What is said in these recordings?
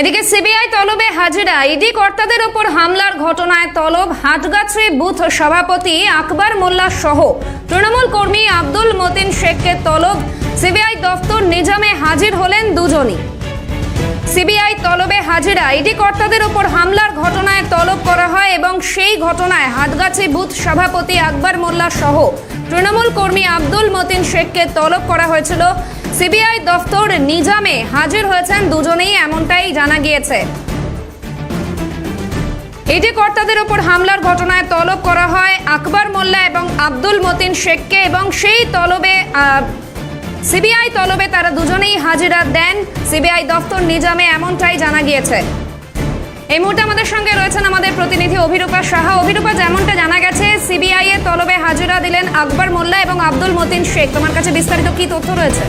এদিকে সিবিআই তলবে হাজিরা, ইডি কর্তাদের ওপর হামলার ঘটনায় তলব হাটগাছি বুথ সভাপতি আকবর মোল্লা সহ তৃণমূল কর্মী আব্দুল মতিন শেখকে তলব। সিবিআই দফতর নিজামে হাজির হলেন দুজনই। সিবিআই তলবে হাজিরা, ইডি কর্তাদের ওপর হামলার ঘটনায় তলব করা হয় এবং সেই ঘটনায় হাটগাছি বুথ সভাপতি আকবর মোল্লা সহ তৃণমূল কর্মী আব্দুল মতিন শেখকে তলব করা হয়েছিল। সিবিআই দফতর নিজামে হাজির হয়েছেন দুজনেই, এমনটাই জানা গিয়েছে। ইডি কর্তাদের ওপর হামলার ঘটনায় তলব করা হয় আকবর মোল্লা এবং আব্দুল মতিন শেখকে এবং সেই তলবে সিবিআই তলবে তারা দুজনেই হাজিরা দেন। সিবিআই দফতর নিজামে এমনটাই জানা গিয়েছে। এই মুহূর্তে আমাদের সঙ্গে রয়েছেন আমাদের প্রতিনিধি অভিরূপা সাহা। অভিরূপা, যেমনটা জানা গেছে, সিবিআই এর তলবে হাজিরা দিলেন আকবর মোল্লা এবং আব্দুল মতিন শেখ। তোমার কাছে বিস্তারিত কি তথ্য রয়েছে?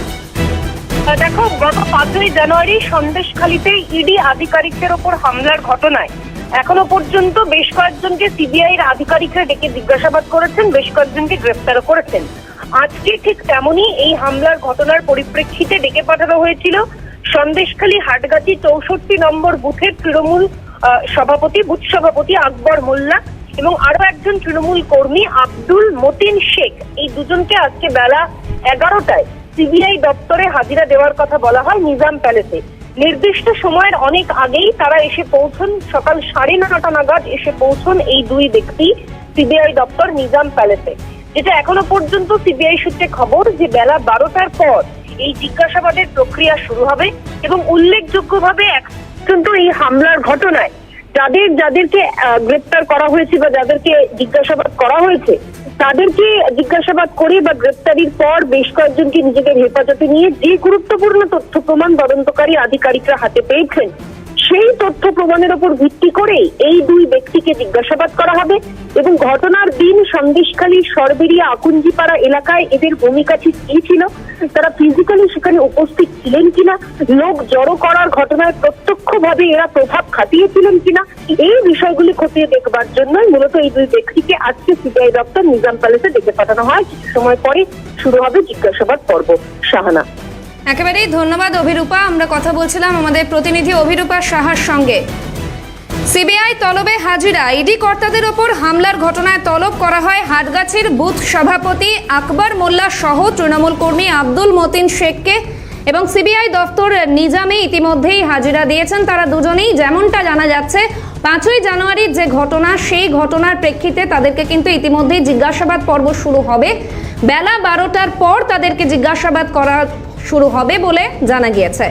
দেখো, গত পাঁচই জানুয়ারি সন্দেশখালীতে ইডি আধিকারিকদের ওপর হামলার ঘটনায় এখনও পর্যন্ত বেশ কয়েকজনকে সিবিআই এর আধিকারিকরা ডেকে জিজ্ঞাসাবাদ করেছেন, বেশ কয়েকজনকে গ্রেফতারও করেছেন। আজকে ঠিক তেমনই এই হামলার ঘটনার পরিপ্রেক্ষিতে ডেকে পাঠানো হয়েছিল সন্দেশখালী হাটগাছি চৌষট্টি নম্বর বুথের তৃণমূল সভাপতি, বুথ সভাপতি আকবর মোল্লা এবং আরও একজন তৃণমূল কর্মী আব্দুল মতিন শেখ। এই দুজনকে আজকে বেলা এগারোটায় সিবিআই দপ্তরে হাজিরা দেওয়ার কথা বলা হয় নিজাম প্যালেসে। নির্দিষ্ট সময়ের অনেক আগেই তারা এসে পৌঁছন। সকাল সাড়ে নটা নাগাদ এসে পৌঁছন এই দুই ব্যক্তি, সিবিআই দপ্তর, নিজাম প্যালেসে। যেটা এখনও পর্যন্ত সিবিআই সূত্রে খবর যে বেলা বারোটার পর এই জিজ্ঞাসাবাদের প্রক্রিয়া শুরু হবে এবং উল্লেখযোগ্যভাবে পর্যন্ত এই হামলার ঘটনায় যাদের, যাদেরকে গ্রেপ্তার করা হয়েছে বা যাদেরকে জিজ্ঞাসাবাদ করা হয়েছে তাদেরকে জিজ্ঞাসাবাদ করে বা গ্রেপ্তারির পর বেশ কয়েকজনকে নিজেদের হেফাজতে নিয়ে যে গুরুত্বপূর্ণ তথ্য প্রমাণ তদন্তকারী আধিকারিকরা হাতে পেয়েছেন, সেই তথ্য প্রমাণের ওপর ভিত্তি করে এই দুই ব্যক্তিকে জিজ্ঞাসাবাদ করা হবে এবং ঘটনার দিন সন্দেশখালী সরবেরিয়া আকুঞ্জিপাড়া এলাকায় এদের ভূমিকা ঠিক কি ছিল তারা ফিজিক্যালি সেখানে উপস্থিত ছিলেন কিনা, লোক জড়ো করার ঘটনায় প্রত্যক্ষভাবে এরা প্রভাব খাটিয়েছিলেন কিনা, এই বিষয়গুলি খতিয়ে দেখবার জন্যই মূলত এই দুই ব্যক্তিকে আজকে সিবিআই দপ্তর নিজাম প্যালেসে ডেকে পাঠানো হয়। কিছু সময় পরে শুরু হবে জিজ্ঞাসাবাদ পর্ব। শাহানা। একেবারেই ধন্যবাদ অভিরূপা। আমরা কথা বলছিলাম আমাদের প্রতিনিধি অভিরূপা সাহার সঙ্গে। সিবিআই তলবে হাজিরা। ইডি কর্তাদের ওপর হামলার ঘটনায় তলব করা হয় হাটগাছির বুথ সভাপতি আকবর মোল্লা সহ তৃণমূল কর্মী আব্দুল মতিন শেখকে এবং সিবিআই দফতর নিজামে ইতিমধ্যেই হাজিরা দিয়েছেন তারা দুজনেই। যেমনটা জানা যাচ্ছে, পাঁচই জানুয়ারির যে ঘটনা, সেই ঘটনার প্রেক্ষিতে তাদেরকে কিন্তু ইতিমধ্যেই জিজ্ঞাসাবাদ পর্ব শুরু হবে। বেলা বারোটার পর তাদেরকে জিজ্ঞাসাবাদ করা শুরু হবে বলে জানা গিয়েছে।